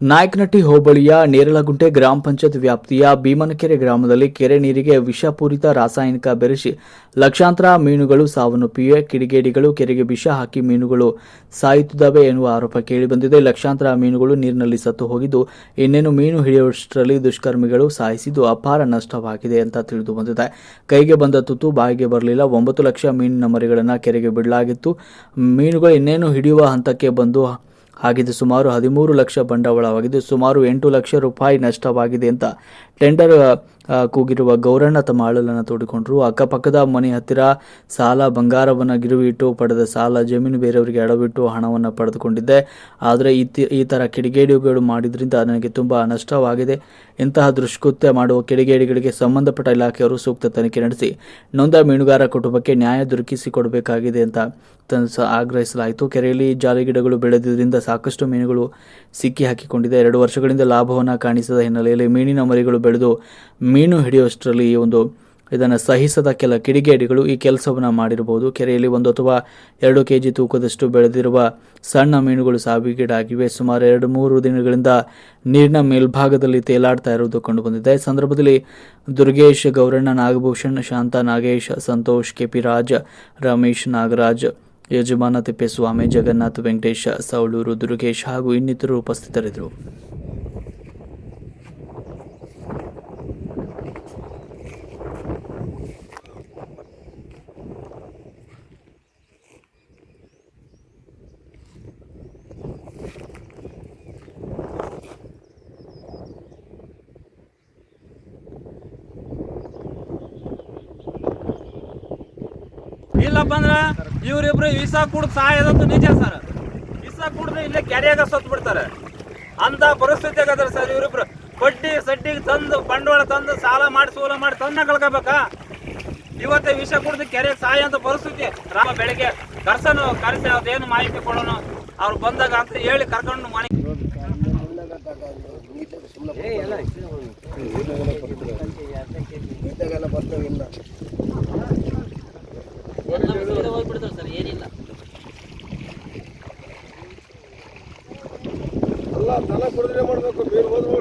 ನಾಯಕನಟ್ಟಿ ಹೋಬಳಿಯ ನೇರಲಗುಂಟೆ ಗ್ರಾಮ ಪಂಚಾಯತ್ ವ್ಯಾಪ್ತಿಯ ಭೀಮನಕೆರೆ ಗ್ರಾಮದಲ್ಲಿ ಕೆರೆ ನೀರಿಗೆ ವಿಷಪೂರಿತ ರಾಸಾಯನಿಕ ಬೆರೆಸಿ ಲಕ್ಷಾಂತರ ಮೀನುಗಳು ಸಾವನ್ನಪ್ಪಿವೆ. ಕಿಡಿಗೇಡಿಗಳು, ಕೆರೆಗೆ ವಿಷ ಹಾಕಿ ಮೀನುಗಳು ಸಾಯುತ್ತಿದ್ದಾವೆ ಎನ್ನುವ ಆರೋಪ ಕೇಳಿಬಂದಿದೆ. ಲಕ್ಷಾಂತರ ಮೀನುಗಳು ನೀರಿನಲ್ಲಿ ಸತ್ತು ಹೋಗಿದ್ದು, ಇನ್ನೇನು ಮೀನು ಹಿಡಿಯುವಷ್ಟರಲ್ಲಿ ದುಷ್ಕರ್ಮಿಗಳು ಸಾಯಿಸಿದ್ದು ಅಪಾರ ನಷ್ಟವಾಗಿದೆ ಅಂತ ತಿಳಿದು ಬಂದಿದೆ. ಕೈಗೆ ಬಂದ ತುತ್ತು ಬಾಯಿಗೆ ಬರಲಿಲ್ಲ. ಒಂಬತ್ತು ಲಕ್ಷ ಮೀನಿನ ಮರಿಗಳನ್ನು ಕೆರೆಗೆ ಬಿಡಲಾಗಿತ್ತು. ಮೀನುಗಳು ಇನ್ನೇನು ಹಿಡಿಯುವ ಹಂತಕ್ಕೆ ಬಂದು ಹಾಗಿದ್ದು ಸುಮಾರು ಹದಿಮೂರು ಲಕ್ಷ ಬಂಡವಾಳವಾಗಿದ್ದು ಸುಮಾರು ಎಂಟು ಲಕ್ಷ ರೂಪಾಯಿ ನಷ್ಟವಾಗಿದೆ ಅಂತ ಟೆಂಡರ್ ಕೂಗಿರುವ ಗೌರಣ್ಣ ತಮ್ಮ ಅಳಲನ್ನು ತೋಡಿಕೊಂಡರು. ಅಕ್ಕಪಕ್ಕದ ಮನೆ ಹತ್ತಿರ ಸಾಲ ಬಂಗಾರವನ್ನು ಗಿರುವಿಟ್ಟು ಪಡೆದ ಸಾಲ ಜಮೀನು ಬೇರೆಯವರಿಗೆ ಅಡವಿಟ್ಟು ಹಣವನ್ನು ಪಡೆದುಕೊಂಡಿದ್ದೆ. ಆದರೆ ಈ ಥರ ಕಿಡಿಗೇಡಿಗಳು ಮಾಡಿದ್ರಿಂದ ನನಗೆ ತುಂಬ ನಷ್ಟವಾಗಿದೆ. ಇಂತಹ ದುಷ್ಕೃತ್ಯ ಮಾಡುವ ಕಿಡಿಗೇಡಿಗಳಿಗೆ ಸಂಬಂಧಪಟ್ಟ ಇಲಾಖೆಯವರು ಸೂಕ್ತ ತನಿಖೆ ನಡೆಸಿ, ನೊಂದ ಮೀನುಗಾರ ಕುಟುಂಬಕ್ಕೆ ನ್ಯಾಯ ದೊರಕಿಸಿಕೊಡಬೇಕಾಗಿದೆ ಅಂತ ಆಗ್ರಹಿಸಲಾಯಿತು. ಕೆರೆಯಲ್ಲಿ ಜಾಲಿಗಿಡಗಳು ಬೆಳೆದಿದ್ದರಿಂದ ಸಾಕಷ್ಟು ಮೀನುಗಳು ಸಿಕ್ಕಿ ಹಾಕಿಕೊಂಡಿದೆ. ಎರಡು ವರ್ಷಗಳಿಂದ ಲಾಭವನ್ನು ಕಾಣಿಸದ ಹಿನ್ನೆಲೆಯಲ್ಲಿ ಮೀನಿನ ಮರಿಗಳು ಬೆಳೆದು ಮೀನು ಹಿಡಿಯುವಷ್ಟರಲ್ಲಿ ಈ ಒಂದು ಇದನ್ನು ಸಹಿಸದ ಕೆಲ ಕಿಡಿಗೇಡಿಗಳು ಈ ಕೆಲಸವನ್ನು ಮಾಡಿರಬಹುದು ಕೆರೆಯಲ್ಲಿ ಒಂದು ಅಥವಾ ಎರಡು ಕೆ ಜಿ ತೂಕದಷ್ಟು ಬೆಳೆದಿರುವ ಸಣ್ಣ ಮೀನುಗಳು ಸಾವಿಗೀಡಾಗಿವೆ. ಸುಮಾರು ಎರಡು ಮೂರು ದಿನಗಳಿಂದ ನೀರಿನ ಮೇಲ್ಭಾಗದಲ್ಲಿ ತೇಲಾಡ್ತಾ ಇರುವುದು ಕಂಡುಬಂದಿದೆ. ಸಂದರ್ಭದಲ್ಲಿ ದುರ್ಗೇಶ್ ಗೌರಣ್ಣ, ನಾಗಭೂಷಣ್, ಶಾಂತ ನಾಗೇಶ್, ಸಂತೋಷ್, ಕೆಪಿ ರಾಜ್, ರಮೇಶ್ ನಾಗರಾಜ್ ಯಜಮಾನ ತಿಪ್ಪೇಸ್ವಾಮಿ ಜಗನ್ನಾಥ್ ವೆಂಕಟೇಶ್ ಸೌಳೂರು ದುರ್ಗೇಶ್ ಹಾಗೂ ಇನ್ನಿತರರು ಉಪಸ್ಥಿತರಿದ್ದರು. ಇಲ್ಲಪ್ಪ ಅಂದ್ರ ಇವ್ರಿಬ್ರು ವಿಸಾ ಕುಡ್ದು ಸಾಯೋದಂತೂ ನಿಜ ಸರ್. ವಿಸಾ ಕುಡ್ದು ಇಲ್ಲೇ ಕೆರೆಯಾಗ ಸತ್ತು ಬಿಡ್ತಾರೆ. ಅಂತ ಪರಿಸ್ಥಿತಿ ಆಗದ್ರ ಸರ್ ಇವ್ರಿಬ್ರು. ಬಡ್ಡಿ ಸಡ್ಡಿಗೆ ತಂದು ಬಂಡವಾಳ ತಂದು ಸಾಲ ಮಾಡಿ ಸೋಲ ಮಾಡಿ ತಂದ ಕಳ್ಕೊಬೇಕಾ? ಇವತ್ತೇ ವಿಷ ಕುಡ್ದು ಕೆರೆಗೆ ಸಾಯ ಅಂತ ಪರಿಸ್ಥಿತಿ. ರಾಮ ಬೆಳಗ್ಗೆ ಕರ್ಸನು, ಕರೆಸಿ ಅದೇನು ಮಾಹಿತಿ ಕೊಡೋಣ ಅವ್ರು ಬಂದಾಗ ಅಂತ ಹೇಳಿ ಕರ್ಕೊಂಡು ಮನೆ ಅಲ್ಲ ದನ ಕುಡಿದ್ರೆ ಮಾಡಬೇಕು ನೀರು ಹೋದ್ರೆ